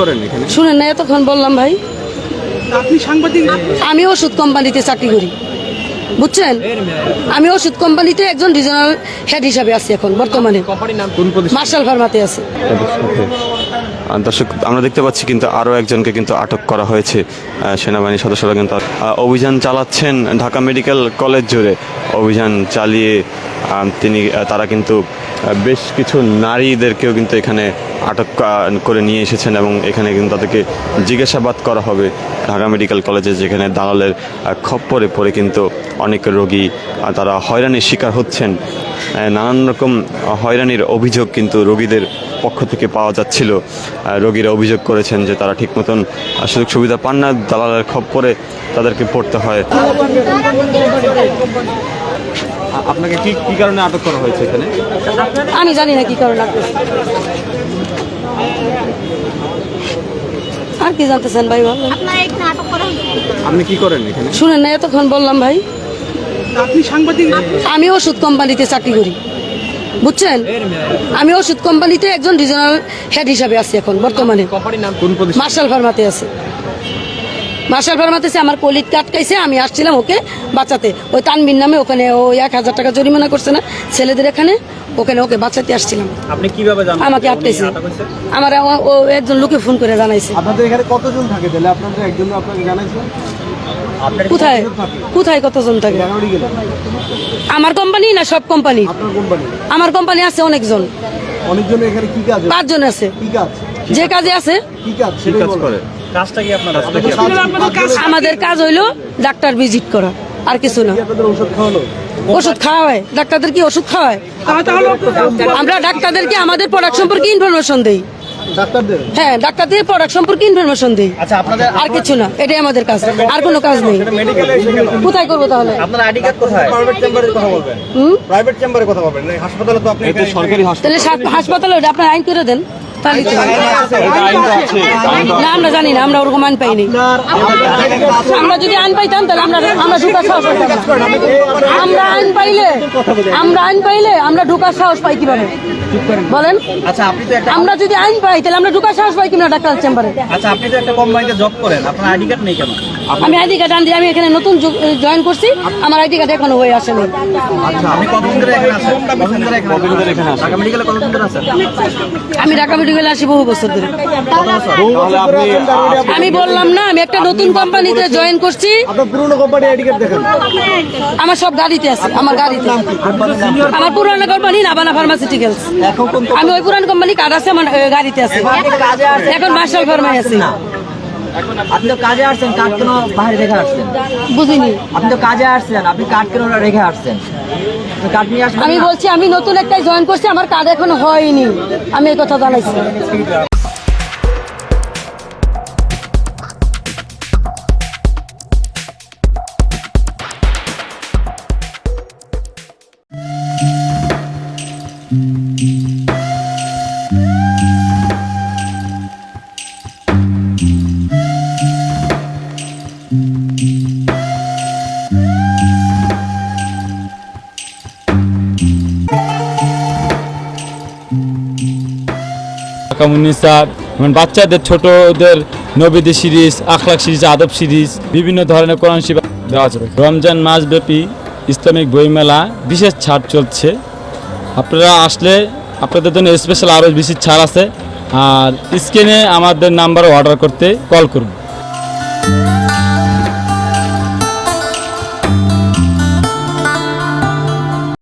করেন এখানে? শুনেন না এতক্ষণ বললাম ভাই। আপনি সাংবাদিক? আমি ওষুধ কোম্পানিতে চাকরি করি। বুঝছেন? আমি ওষুধ কোম্পানিতে একজন রিজনাল হেড হিসাবে আছি এখন বর্তমানে। মার্শাল ফার্মাতে আছে। দর্শক আমরা দেখতে পাচ্ছি কিন্তু আরও একজনকে কিন্তু আটক করা হয়েছে। সেনাবাহিনীর সদস্যরা কিন্তু অভিযান চালাচ্ছেন ঢাকা মেডিকেল কলেজ জুড়ে। অভিযান চালিয়ে তিনি তারা কিন্তু বেশ কিছু নারীদেরকেও কিন্তু এখানে আটক করে নিয়ে এসেছেন এবং এখানে কিন্তু তাদেরকে জিজ্ঞাসাবাদ করা হবে ঢাকা মেডিকেল কলেজে, যেখানে দালালের খপ্পরে পড়ে কিন্তু অনেক রোগী তারা হয়রানির শিকার হচ্ছেন। নানান রকম হয়রানির অভিযোগ কিন্তু রোগীদের পক্ষ থেকে পাওয়া যাচ্ছিল। রোগীরা অভিযোগ করেছেন যে তারা ঠিক মতন সুযোগ সুবিধা পান না, দালালের খপ্পরে তাদেরকে পড়তে হয়। আপনাকে কি কি কারণে আটক করা হয়েছে এখানে? আমি জানি না কি কারণ লাগবে আর কি জানতেছেন ভাই বলেন? আপনার এখানে আটক করা হয়েছে? আপনি কি করেন এখানে? শুনেন না এতক্ষণ বললাম ভাই। আপনি সাংবাদিক? আমি ওষুধ কোম্পানিতে চাকরি করি। বুঝছেন? আমি ওষুধ কোম্পানিতে একজন রিজনাল হেড হিসাবে আছি এখন বর্তমানে। মার্শাল ফার্মাতে আছে। মার্শাল ফার্মাতে আমার কলিত কাটকাইছে আমি আসছিলাম ওকে বাঁচাতে। ওই তানবির নামে ওখানে ও এক হাজার টাকা জরিমানা করছে না ছেলেদের এখানে ওখানে ওকে বাঁচাতে আসছিলাম। আপনি কীভাবে জানেন আমাকে আটকাইছে। আমার ও- একজন লোকে ফোন করে জানাইছে। আপনাদের এখানে কতজন থাকে তাহলে? আপনাদের একজন আপনাকে আপনার কোথায়? কোথায় কতজন থাকে? আমার কোম্পানি না সব কোম্পানি? আমার কোম্পানি আছে অনেকজন। অনেকজন এখানে কি কাজ পাঁচজন আছে। কি কাজ? যে কাজে আছে। কি কাজ? সেটাই কাজ কাজটা কি আপনার আমাদের কাজ হইল ডাক্তার ভিজিট করা। আর কিছু না। ওষুধ খাওয়া হয় ডাক্তারদের কি ওষুধ খাওয়ায়? তাহলে আমরা ডাক্তারদেরকে আমাদের প্রোডাক্ট সম্পর্কে ইনফরমেশন দিই। হ্যাঁ ডাক্তারদের প্রোডাক্ট সম্পর্কে ইনফরমেশন দেই। আচ্ছা আর কিছু না এটাই আমাদের কাজ। আর কোনো কাজ নেই। কোথায় করব তাহলে? আপনার আইডি কার্ড কোথায়? প্রাইভেট চেম্বারে কথা বলবেন। হুম? প্রাইভেট চেম্বারে কথা বলবেন না হাসপাতালে তো আপনি এটা সরকারি হাসপাতাল তাহলে সাত- হাসপাতালে। ওটা আপনার আইন করে দেন। না আমরা জানি না আমরা ওরকম আইন পাইনি। আমরা যদি আইন পাইতাম তাহলে আমরা আমরা ঢুকার সাহস আমরা আইন পাইলে আমরা আইন পাইলে আমরা ঢুকার সাহস পাই কীভাবে? বলেন। আচ্ছা আপনি তো একটা আমরা যদি আইন পাই তাহলে আমরা ঢুকার সাহস পাই কিনা ডাক্তার চেম্বারে? আচ্ছা আপনি তো একটা কোম্পানিতে জব করেন। আপনার আইডি কার্ড নেই কেন? আমি আইডি কার্ড আন দিয়ে আমি এখানে নতুন জয়েন করছি। আমার আইডি কার্ড এখনও হয়ে আসেনি। আচ্ছা আপনি কতদিন ধরে এখানে আছেন? কতদিন ধরে এখানে আছেন? ঢাকা মেডিকেলে কতদিন ধরে আছেন? আমি ঢাকা মেডিকেলে আসি বহু বছর ধরে। আমি বললাম না আমি একটা নতুন কোম্পানিতে জয়েন করছি। আমার সব গাড়িতে আছে আমার গাড়িতে। আমার পুরানো কোম্পানি নাবানা ফার্মাসিউটিক্যালস আমি ওই পুরানো কোম্পানি কার্ড আছে আমার গাড়িতে আছে। এখন মার্শাল ফার্মায় আছে। আপনি তো কাজে আসছেন কাঠ কেন বাইরে রেখে আসছেন? বুঝিনি। আপনি তো কাজে আসছেন আপনি কাঠ কেন রেখে আসছেন? আমি বলছি আমি নতুন একটাই জয়েন করছি আমার কার্ড এখনও হয়নি। আমি এই কথা জানাইছি। কামুনিসা যেমন বাচ্চাদের, ছোটদের নবীদের সিরিজ আখলাক সিরিজ আদব সিরিজ বিভিন্ন ধরনের কোরআন শিবা দেওয়া যাবে রমজান মাসব্যাপী ইসলামিক বইমেলা বিশেষ ছাড় চলছে। আপনারা আসলে আপনাদের জন্য স্পেশাল আরও বেশি ছাড় আছে। আর স্ক্রিনে আমাদের নাম্বার অর্ডার করতে কল করুন।